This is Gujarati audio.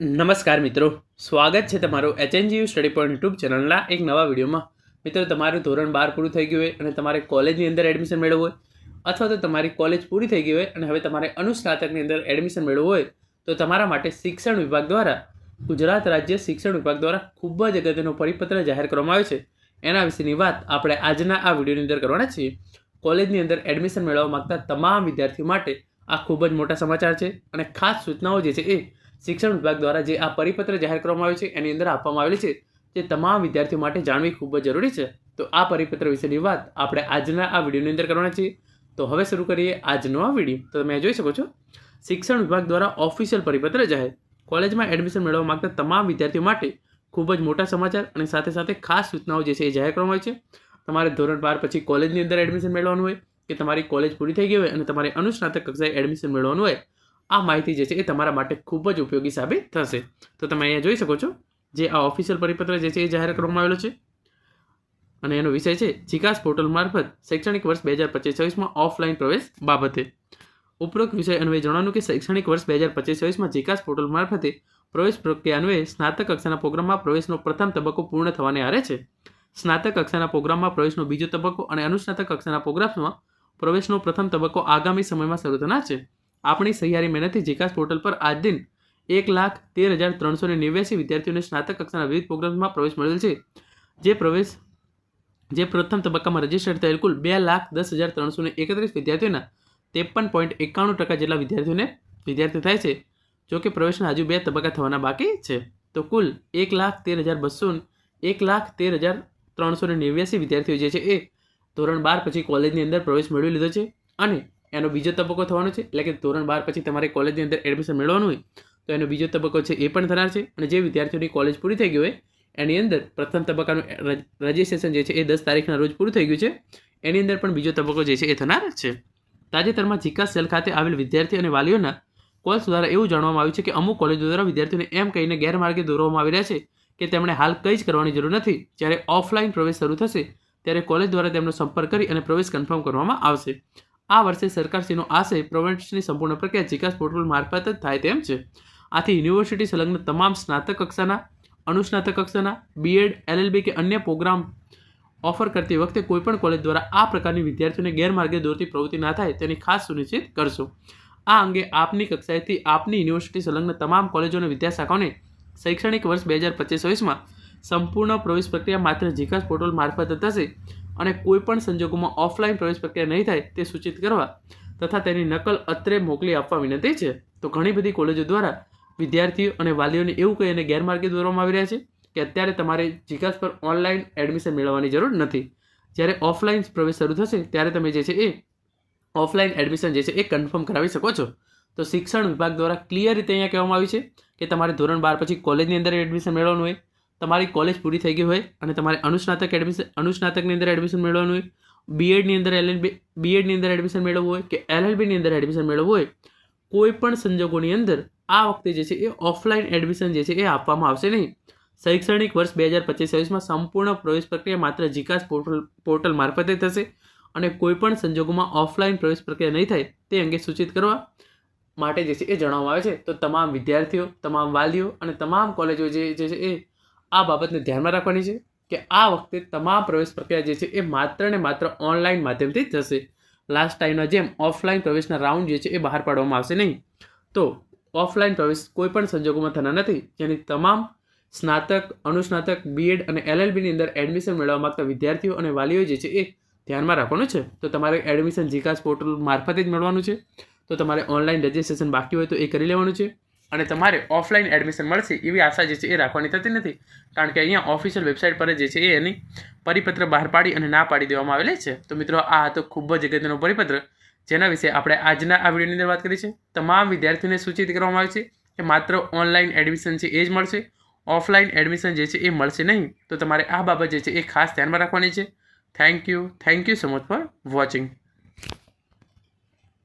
નમસ્કાર મિત્રો. સ્વાગત છે તમારું એચએનજીયુ સ્ટડી પોઈન્ટ યુટ્યુબ ચેનલના એક નવા વિડીયોમાં. મિત્રો, તમારું ધોરણ બાર પૂરું થઈ ગયું હોય અને તમારે કોલેજની અંદર એડમિશન મેળવવું હોય, અથવા તો તમારી કોલેજ પૂરી થઈ ગઈ હોય અને હવે તમારે અનુસ્નાતકની અંદર એડમિશન મેળવવું હોય, તો તમારા માટે શિક્ષણ વિભાગ દ્વારા, ગુજરાત રાજ્ય શિક્ષણ વિભાગ દ્વારા ખૂબ જ અગત્યનો પરિપત્ર જાહેર કરવામાં આવ્યો છે. એના વિશેની વાત આપણે આજના આ વિડીયોની અંદર કરવાના છીએ. કોલેજની અંદર એડમિશન મેળવવા માગતા તમામ વિદ્યાર્થીઓ માટે આ ખૂબ જ મોટા સમાચાર છે અને ખાસ સૂચનાઓ જે છે એ શિક્ષણ વિભાગ દ્વારા જે આ પરિપત્ર જાહેર કરવામાં આવ્યો છે, એની અંદર આપવામાં આવેલી છે જે તમામ વિદ્યાર્થીઓ માટે જાણવી ખૂબ જ જરૂરી છે. તો આ પરિપત્ર વિશેની વાત આપણે આજના આ વિડીયોની અંદર કરવાના છીએ. તો હવે શરૂ કરીએ આજનો આ વીડિયો. તો તમે જોઈ શકો છો, શિક્ષણ વિભાગ દ્વારા ઓફિશિયલ પરિપત્ર જાહેર. કોલેજમાં એડમિશન મેળવવા માગતા તમામ વિદ્યાર્થીઓ માટે ખૂબ જ મોટા સમાચાર અને સાથે સાથે ખાસ સૂચનાઓ જે છે એ જાહેર કરવામાં આવી છે. તમારે ધોરણ બાર પછી કોલેજની અંદર એડમિશન મેળવવાનું હોય કે તમારી કોલેજ પૂરી થઈ ગઈ હોય અને તમારે અનુસ્નાતક કક્ષાએ એડમિશન મેળવવાનું હોય આ માહિતી જે છે એ તમારા માટે ખૂબ જ ઉપયોગી સાબિત થશે. તો તમે અહીંયા જોઈ શકો છો, જે આ ઓફિશિયલ પરિપત્ર જે છે એ જાહેર કરવામાં આવેલો છે. અને એનો વિષય છે, જીકાસ પોર્ટલ મારફત શૈક્ષણિક વર્ષ બે હજાર પચીસ છવ્વીસમાં ઓફલાઈન પ્રવેશ બાબતે. ઉપરોક્ત વિષય અન્વયે જણાવ્યું કે શૈક્ષણિક વર્ષ બે હજાર પચીસ છવ્વીસમાં જીકાસ પોર્ટલ મારફતે પ્રવેશ પ્રક્રિયા અન્વયે સ્નાતક કક્ષાના પ્રોગ્રામમાં પ્રવેશનો પ્રથમ તબક્કો પૂર્ણ થવાને આરે છે. સ્નાતક કક્ષાના પ્રોગ્રામમાં પ્રવેશનો બીજો તબક્કો અને અનુસ્નાતક કક્ષાના પ્રોગ્રામમાં પ્રવેશનો પ્રથમ તબક્કો આગામી સમયમાં શરૂ થનાર છે. આપણી સહિયારી મહેનતથી જીકાસ પોર્ટલ પર આજ દિન એક લાખ તેર હજાર ત્રણસો ને નેવ્યાસી વિદ્યાર્થીઓને સ્નાતક કક્ષાના વિવિધ પ્રોગ્રામમાં પ્રવેશ મળેલ છે. જે પ્રવેશ, જે પ્રથમ તબક્કામાં રજિસ્ટર થયેલ કુલ બે લાખ દસ હજાર ત્રણસો ને એકત્રીસ વિદ્યાર્થીઓના ત્રેપન પોઈન્ટ એકાણું ટકા જેટલા વિદ્યાર્થીઓને વિદ્યાર્થી થાય છે, જો કે પ્રવેશના હજુ બે તબક્કા થવાના બાકી છે. તો કુલ એક લાખ તેર હજાર બસો એક લાખ તેર હજાર ત્રણસો ને નેવ્યાસી વિદ્યાર્થીઓ જે છે એ ધોરણ બાર પછી કોલેજની અંદર પ્રવેશ મેળવી લીધો છે અને એનો બીજો તબક્કો થવાનો છે. એટલે કે ધોરણ બાર પછી તમારે કોલેજની અંદર એડમિશન મેળવવાનું હોય, તો એનો બીજો તબક્કો છે એ પણ થનાર છે. અને જે વિદ્યાર્થીઓની કોલેજ પૂરી થઈ ગઈ હોય, એની અંદર પ્રથમ તબક્કાનું રજિસ્ટ્રેશન જે છે એ દસ તારીખના રોજ પૂરું થઈ ગયું છે. એની અંદર પણ બીજો તબક્કો જે છે એ થનાર છે. તાજેતરમાં જીકા સેલ ખાતે આવેલ વિદ્યાર્થી અને વાલીઓના કોલ્સ દ્વારા એવું જાણવામાં આવ્યું છે કે અમુક કોલેજો દ્વારા વિદ્યાર્થીઓને એમ કહીને ગેરમાર્ગે દોરવામાં આવી રહ્યા છે કે તેમણે હાલ કંઈ જ કરવાની જરૂર નથી. જ્યારે ઓફલાઈન પ્રવેશ શરૂ થશે, ત્યારે કોલેજ દ્વારા તેમનો સંપર્ક કરી અને પ્રવેશ કન્ફર્મ કરવામાં આવશે. આ વર્ષે સરકારશ્રીનો આશય પ્રવેશની સંપૂર્ણ પ્રક્રિયા જીકાસ પોર્ટલ મારફત જ થાય તેમ છે. આથી યુનિવર્સિટી સંલગ્ન તમામ સ્નાતક કક્ષાના, અનુસ્નાતક કક્ષાના બીએડ એલએલબી કે અન્ય પ્રોગ્રામ ઓફર કરતી વખતે કોઈપણ કોલેજ દ્વારા આ પ્રકારની વિદ્યાર્થીઓને ગેરમાર્ગે દોરતી પ્રવૃત્તિ ના થાય તેની ખાસ સુનિશ્ચિત કરશો. આ અંગે આપની કક્ષાએથી આપની યુનિવર્સિટી સંલગ્ન તમામ કોલેજો અને વિદ્યાશાખાઓને શૈક્ષણિક વર્ષ બે હજાર પચીસ ચોવીસમાં સંપૂર્ણ પ્રવેશ પ્રક્રિયા માત્ર જીકાસ પોર્ટલ મારફત થશે. અને કોઈપણ સંજોગોમાં ઓફલાઈન પ્રવેશ પ્રક્રિયા નહીં થાય તે સૂચિત કરવા તથા તેની નકલ અત્રે મોકલી આપવા વિનંતી છે. તો ઘણી બધી કોલેજો દ્વારા વિદ્યાર્થીઓ અને વાલીઓને એવું કહીને ગેરમાર્ગે દોરવામાં આવી રહ્યા છે કે અત્યારે તમારે જીકાસ પર ઓનલાઈન એડમિશન મેળવવાની જરૂર નથી. જ્યારે ઓફલાઈન પ્રવેશ શરૂ થશે ત્યારે તમે જે છે એ ઓફલાઈન એડમિશન જે છે એ કન્ફર્મ કરાવી શકો છો. તો શિક્ષણ વિભાગ દ્વારા ક્લિયર રીતે અહીંયા કહેવામાં આવ્યું છે કે તમારે ધોરણ બાર પછી કોલેજની અંદર એડમિશન મેળવવાનું હોય. તમારી કોલેજ પૂરી થઈ ગઈ હોય અને તમારે અનુસ્નાતક એડમિશન અનુસ્નાતકની અંદર એડમિશન મેળવવાનું હોય બીએડની અંદર એલએલબી બીએડની અંદર એડમિશન મેળવવું હોય કે એલએલબીની અંદર એડમિશન મેળવવું હોય, કોઈ પણ સંજોગોની અંદર આ વખતે જે છે એ ઓફલાઈન એડમિશન જે છે એ આપવામાં આવશે નહીં. શૈક્ષણિક વર્ષ બે હજાર પચીસ છવ્વીસમાં સંપૂર્ણ પ્રવેશ પ્રક્રિયા માત્ર જીકાસ પોર્ટલ પોર્ટલ મારફતે થશે અને કોઈપણ સંજોગોમાં ઓફલાઈન પ્રવેશ પ્રક્રિયા નહીં થાય તે અંગે સૂચિત કરવા માટે જે છે એ જણાવવામાં આવે છે. તો તમામ વિદ્યાર્થીઓ, તમામ વાલીઓ અને તમામ કોલેજો જે છે એ આ બાબતને ધ્યાનમાં રાખવાની છે કે આ વખતે તમામ પ્રવેશ પ્રક્રિયા જે છે એ માત્ર ને માત્ર ઓનલાઈન માધ્યમથી જ થશે. લાસ્ટ ટાઈમના જેમ ઓફલાઈન પ્રવેશના રાઉન્ડ જે છે એ બહાર પાડવામાં આવશે નહીં. તો ઓફલાઈન પ્રવેશ કોઈપણ સંજોગોમાં થના નથી. જેની તમામ સ્નાતક, અનુસ્નાતક બીએડ અને એલએલબીની અંદર એડમિશન મેળવવા માગતા વિદ્યાર્થીઓ અને વાલીઓ જે છે એ ધ્યાનમાં રાખવાનું છે. તો તમારે એડમિશન જીકાસ પોર્ટલ મારફતે જ મળવાનું છે. તો તમારે ઓનલાઈન રજિસ્ટ્રેશન બાકી હોય તો એ કરી લેવાનું છે. અને તમારે ઓફલાઈન એડમિશન મળશે એવી આશા જે છે એ રાખવાની થતી નથી. કારણ કે અહીંયા ઓફિશિયલ વેબસાઇટ પર જે છે એ એની પરિપત્ર બહાર પાડી અને ના પાડી દેવામાં આવેલી છે. તો મિત્રો, આ હતો ખૂબ જ અગત્યનો પરિપત્ર. જેના વિશે આપણે આજના આ વિડીયોની અંદર વાત કરી છે. તમામ વિદ્યાર્થીઓને સૂચિત કરવામાં આવે છે કે માત્ર ઓનલાઈન એડમિશન છે એ જ મળશે. ઓફલાઈન એડમિશન જે છે એ મળશે નહીં. તો તમારે આ બાબત જે છે એ ખાસ ધ્યાનમાં રાખવાની છે. Thank you thank you so much for watching